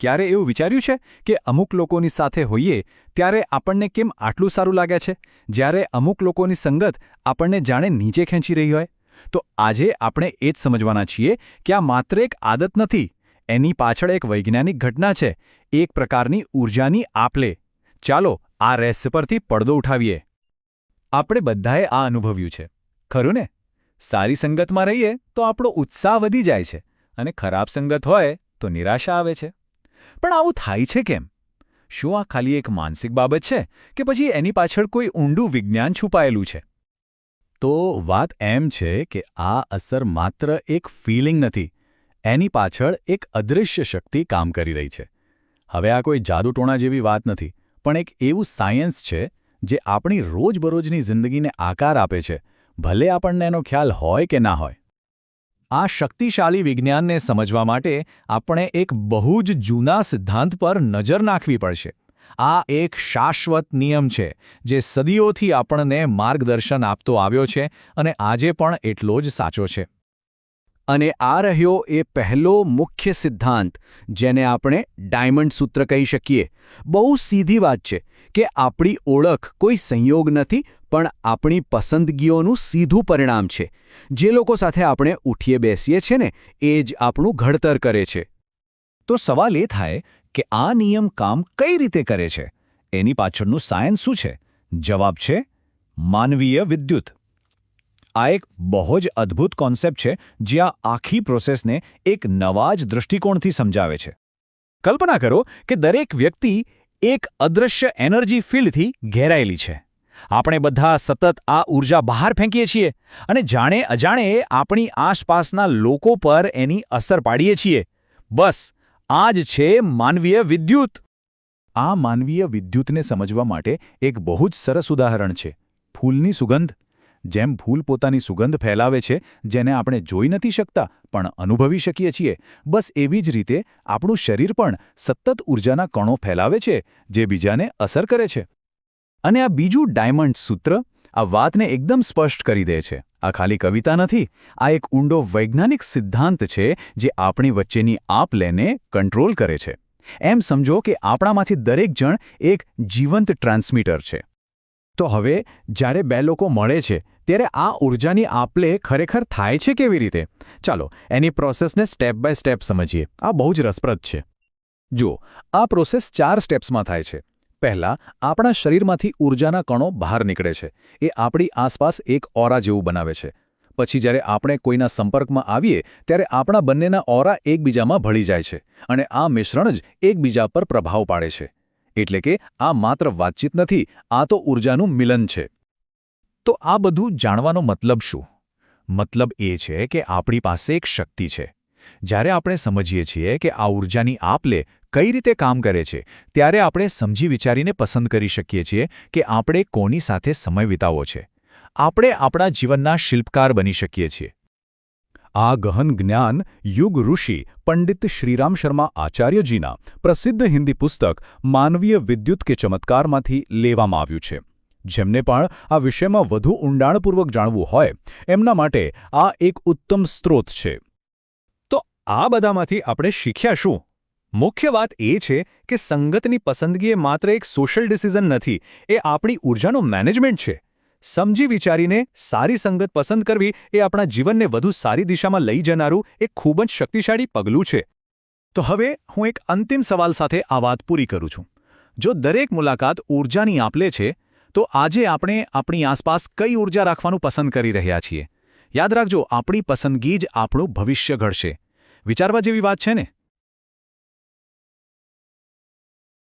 ક્યારે એવું વિચાર્યું છે કે અમુક લોકોની સાથે હોઈએ ત્યારે આપણને કેમ આટલું સારું લાગે છે? જ્યારે અમુક લોકોની સંગત આપણને જાણે નીચે ખેંચી રહી હોય. તો આજે આપણે એ જ સમજવાના છીએ કે આ માત્ર એક આદત નથી, એની પાછળ એક વૈજ્ઞાનિક ઘટના છે, એક પ્રકારની ઊર્જાની આપલે. ચાલો આ રહસ્ય પરથી પડદો ઉઠાવીએ. આપણે બધાએ આ અનુભવ્યું છે. ખરું ને? સારી સંગતમાં રહીએ તો આપણો ઉત્સાહ વધી જાય છે અને ખરાબ સંગત હોય તો નિરાશા આવે છે. પણ આવું થાય છે કેમ? શું આ ખાલી એક માનસિક બાબત છે કે પછી એની પાછળ કોઈ ઊંડું વિજ્ઞાન છુપાયેલું છે? તો વાત એમ છે કે આ અસર માત્ર એક ફીલિંગ નથી, એની પાછળ એક અદૃશ્ય શક્તિ કામ કરી રહી છે. હવે આ કોઈ જાદુટોણા જેવી વાત નથી, પણ એક એવું સાયન્સ છે જે આપણી રોજબરોજની જિંદગીને આકાર આપે છે, ભલે આપણને એનો ખ્યાલ હોય કે ના હોય. આ શક્તિશાળી વિજ્ઞાનને સમજવા માટે આપણે એક બહુ જ જૂના સિદ્ધાંત પર નજર નાખવી પડશે. આ એક શાશ્વત નિયમ છે, જે સદીઓથી આપણને માર્ગદર્શન આપતો આવ્યો છે અને આજે પણ એટલો જ સાચો છે. અને આ રહ્યો એ પહેલો મુખ્ય સિદ્ધાંત, જેને આપણે ડાયમંડ સૂત્ર કહી શકીએ. બહુ સીધી વાત છે કે આપણી ઓળખ કોઈ સંયોગ નથી પણ આપણી પસંદગીઓનું સીધું પરિણામ છે. જે લોકો સાથે આપણે ઉઠીએ બેસીએ છીએ ને, એ જ આપણું ઘડતર કરે છે. તો સવાલ એ થાય કે આ નિયમ કામ કઈ રીતે કરે છે? એની પાછળનું સાયન્સ શું છે? જવાબ છે, માનવીય વિદ્યુત. આ એક બહુ જ અદ્ભુત કોન્સેપ્ટ છે, જે આ આખી પ્રોસેસને એક નવા જ દૃષ્ટિકોણથી સમજાવે છે. કલ્પના કરો કે દરેક વ્યક્તિ એક અદૃશ્ય એનર્જી ફિલ્ડથી ઘેરાયેલી છે. આપણે બધા સતત આ ઊર્જા બહાર ફેંકીએ છીએ અને જાણે અજાણે આપણી આસપાસના લોકો પર એની અસર પાડીએ છીએ. બસ, આ જ છે માનવીય વિદ્યુત. આ માનવીય વિદ્યુતને સમજવા માટે એક બહુ જ સરસ ઉદાહરણ છે. ફૂલની સુગંધ. જેમ ફૂલ પોતાની સુગંધ ફેલાવે છે, જેને આપણે જોઈ નથી શકતા, પણ અનુભવી શકીએ છીએ. બસ એવી જ રીતે આપણું શરીર પણ સતત ઊર્જાના કણો ફેલાવે છે, જે બીજાને અસર કરે છે. અને આ બીજું ડાયમંડ સૂત્ર આ વાતને એકદમ સ્પષ્ટ કરી દે છે. આ ખાલી કવિતા નથી, આ એક ઊંડો વૈજ્ઞાનિક સિદ્ધાંત છે જે આપણી વચ્ચેની આપ લેને કંટ્રોલ કરે છે. એમ સમજો કે આપણામાંથી દરેક જણ એક જીવંત ટ્રાન્સમીટર છે. તો હવે, જ્યારે બે લોકો મળે છે, ત્યારે આ ઊર્જાની આપલે ખરેખર થાય છે કેવી રીતે? ચાલો, એની પ્રોસેસને સ્ટેપ બાય સ્ટેપ સમજીએ. આ બહુ જ રસપ્રદ છે. જુઓ, આ પ્રોસેસ ચાર સ્ટેપ્સમાં થાય છે. પહેલાં આપણા શરીરમાંથી ઊર્જાના કણો બહાર નીકળે છે. એ આપણી આસપાસ એક ઓરા જેવું બનાવે છે. પછી જ્યારે આપણે કોઈના સંપર્કમાં આવીએ, ત્યારે આપણા બંનેના ઓરા એકબીજામાં ભળી જાય છે અને આ મિશ્રણ જ એકબીજા પર પ્રભાવ પાડે છે. એટલે કે આ માત્ર વાતચીત નથી, આ તો ઊર્જાનું મિલન છે. તો આ બધું જાણવાનો મતલબ શું? મતલબ એ છે કે આપણી પાસે એક શક્તિ છે. જ્યારે આપણે સમજીએ છીએ કે આ ઊર્જાની આપલે કઈ રીતે કામ કરે છે, ત્યારે આપણે સમજી વિચારીને પસંદ કરી શકીએ છીએ કે આપણે કોની સાથે સમય વિતાવવો છે. આપણે આપણા જીવનના શિલ્પકાર બની શકીએ છીએ. આ ગહન જ્ઞાન યુગ ઋષિ પંડિત શ્રીરામ શર્મા આચાર્યજીના પ્રસિદ્ધ હિન્દી પુસ્તક માનવીય વિદ્યુત કે ચમત્કારમાંથી લેવામાં આવ્યું છે. જેમને પણ આ વિષયમાં વધુ ઊંડાણપૂર્વક જાણવું હોય, એમના માટે આ એક ઉત્તમ સ્ત્રોત છે. તો આ બધામાંથી આપણે શીખ્યા શું? મુખ્ય વાત એ છે કે સંગતની પસંદગી એ માત્ર એક સોશિયલ ડિસિઝન નથી, એ આપણી ઊર્જાનું મેનેજમેન્ટ છે. સમજી વિચારીને સારી સંગત પસંદ કરવી એ આપણા જીવનને વધુ સારી દિશામાં લઈ જનારું એક ખૂબ જ શક્તિશાળી પગલું છે. તો હવે હું એક અંતિમ સવાલ સાથે આ વાત પૂરી કરું છું. જો દરેક મુલાકાત ઊર્જાની આપલે છે, તો આજે આપણે આપણી આસપાસ કઈ ઊર્જા રાખવાનું પસંદ કરી રહ્યા છીએ? યાદ રાખજો, આપણી પસંદગી જ આપણું ભવિષ્ય ઘડશે. વિચારવા જેવી વાત છે ને?